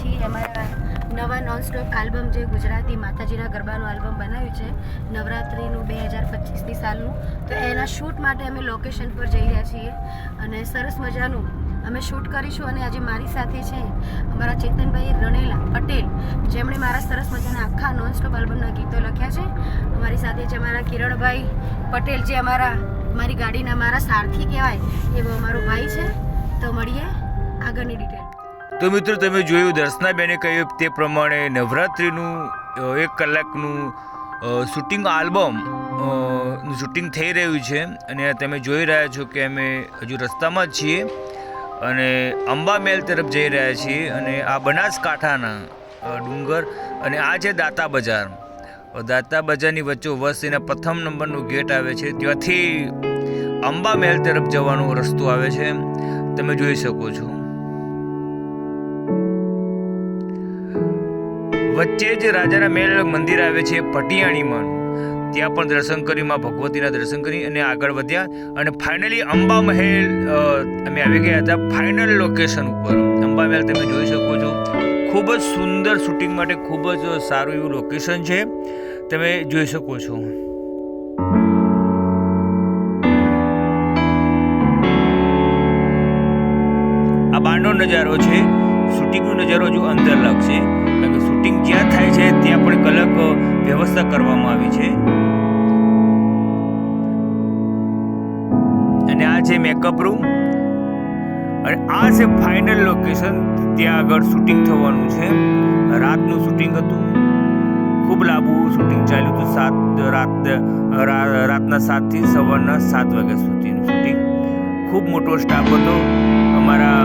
છીએ અમારા નવા નોનસ્ટોપ આલ્બમ જે ગુજરાતી માતાજીના ગરબાનું આલ્બમ બનાવ્યું છે, નવરાત્રિનું બે હજાર પચીસની સાલનું. તો એના શૂટ માટે અમે લોકેશન પર જઈ રહ્યા છીએ અને સરસ મજાનું અમે શૂટ કરીશું અને આજે મારી સાથે છે અમારા ચેતનભાઈ રણેલા પટેલ, જેમણે મારા સરસ મજાના આખા નોનસ્ટોપ આલ્બમના ગીતો લખ્યા છે. અમારી સાથે છે અમારા કિરણભાઈ પટેલ, જે અમારા, મારી ગાડીના મારા સારથી કહેવાય એવો અમારો ભાઈ છે. તો મળીએ આગળની ડિટેલ તો મિત્રો, તમે જોયું, દર્શનાબેને કહ્યું તે પ્રમાણે નવરાત્રિનું એક કલાકનું શૂટિંગ આલ્બમનું શૂટિંગ થઈ રહ્યું છે. અને તમે જોઈ રહ્યા છો કે અમે હજુ રસ્તામાં જ છીએ. અને અંબામેલ તરફ જઈ રહ્યા છીએ અને આ બનાસકાંઠાના ડુંગર અને આ છે દાતા બજાર. દાતા બજારની વચ્ચે વસ એના પ્રથમ નંબરનું ગેટ આવે છે. ત્યાંથી અંબામેલ તરફ જવાનો રસ્તો આવે છે. તમે જોઈ શકો છો. વચ્ચે જ રાજાના મેલ મંદિર આવે છે પટિયાણીમાં. ત્યાં પણ દર્શન કરી માં ભગવતીના દર્શન કરી અને આગળ વધ્યા અને ફાઇનલી અંબા મહેલ અમે આવી ગયા હતા ફાઇનલ લોકેશન ઉપર. અંબા મહેલ તમે જોઈ શકો છો. ખૂબ જ સુંદર શૂટિંગ માટે ખૂબ જ સારું એવું લોકેશન છે. તમે જોઈ શકો છો. આ બાંડો નજારો છે. શૂટિંગનો નજારો જો અંદર લાગશે. કારણ કે શૂટિંગ જ્યાં થાય છે, ત્યાં પણ અલગ વ્યવસ્થા કરવામાં આવી છે. અને આ છે મેકઅપ રૂમ અને આ છે ફાઇનલ લોકેશન ત્યાં આગળ શૂટિંગ થવાનું છે. રાતનું શૂટિંગ હતું. ખૂબ લાંબુ શૂટિંગ ચાલ્યું હતું. સાત, રાત રાતના સાતથી સવારના સાત વાગ્યા સુધીનું શૂટિંગ ખૂબ મોટો સ્ટાફ હતો. અમારા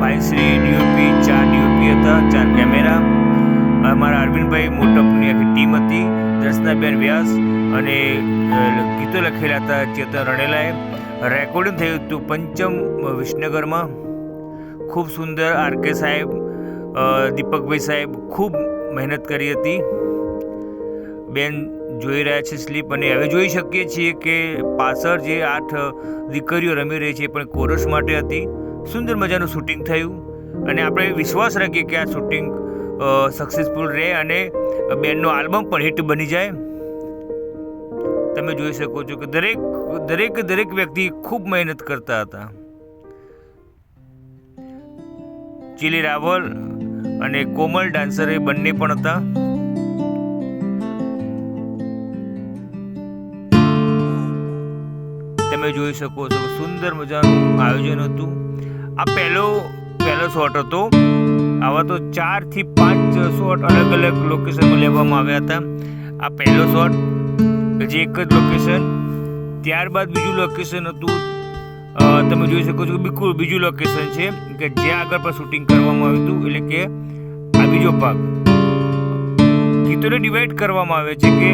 ભાઈશ્રી ડીઓપી ચાર ડીઓપી હતા. ચાર કેમેરા અમારા અરવિંદભાઈ મોટપની આખી ટીમ હતી, દર્શનાબેન વ્યાસ અને ગીતો લખેલા હતા ચેતન રણેલાએ. રેકોર્ડિંગ થયું હતું પંચમ વિસનગરમાં. ખૂબ સુંદર આર કે સાહેબ દીપકભાઈ સાહેબ ખૂબ મહેનત કરી હતી. બેન જોઈ રહ્યા છે સ્લીપ અને હવે જોઈ શકીએ છીએ કે પાછળ જે આઠ દીકરીઓ રમી રહી છે એ પણ કોરસ માટે હતી. સુંદર મજાનું શૂટિંગ થયું અને આપણે વિશ્વાસ રાખીએ કે આ શૂટિંગ સક્સેસફુલ રહે અને બેનનો આલ્બમ પણ હિટ બની જાય. તમે જોઈ શકો છો કે દરેક દરેક દરેક વ્યક્તિ ખૂબ મહેનત કરતા હતા. ચીલી રાવલ અને કોમલ ડાન્સર એ બંને પણ હતા. તમે જોઈ શકો છો, સુંદર મજાનું આયોજન હતું. આ પહેલો પહેલો શોટ હતો. આવા તો ચારથી પાંચ શોટ અલગ અલગ લોકેશનમાં લેવામાં આવ્યા હતા. આ પહેલો શોટ પછી એક જ લોકેશન ત્યારબાદ બીજું લોકેશન હતું તમે જોઈ શકો છો કે બિલકુલ બીજું લોકેશન છે, કે જ્યાં આગળ પણ શૂટિંગ કરવામાં આવ્યું હતું, એટલે કે આ બીજો ભાગ. ગીતોને ડિવાઈડ કરવામાં આવે છે કે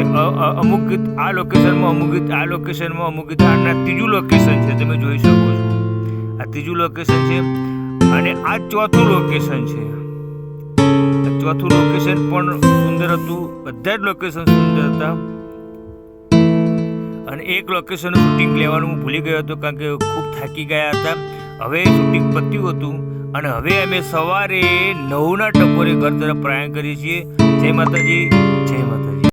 અમુક ગીત આ લોકેશનમાં અમુક ગીત આ લોકેશનમાં અમુક ગીત આના ત્રીજું લોકેશન છે, તમે જોઈ શકો છો. આ ત્રીજું લોકેશન છે. અને આ ચોથું લોકેશન છે. ચોથું લોકેશન પણ સુંદર હતું. બધા જ લોકેશન સુંદર હતા. અને એક લોકેશનનું શૂટિંગ લેવાનું હું ભૂલી ગયો હતો કારણ કે ખૂબ થાકી ગયા હતા. હવે શૂટિંગ પત્યું હતું અને હવે અમે સવારે નવના ટકોરે ઘર તરફ પ્રયાણ કરીએ છીએ. જય માતાજી.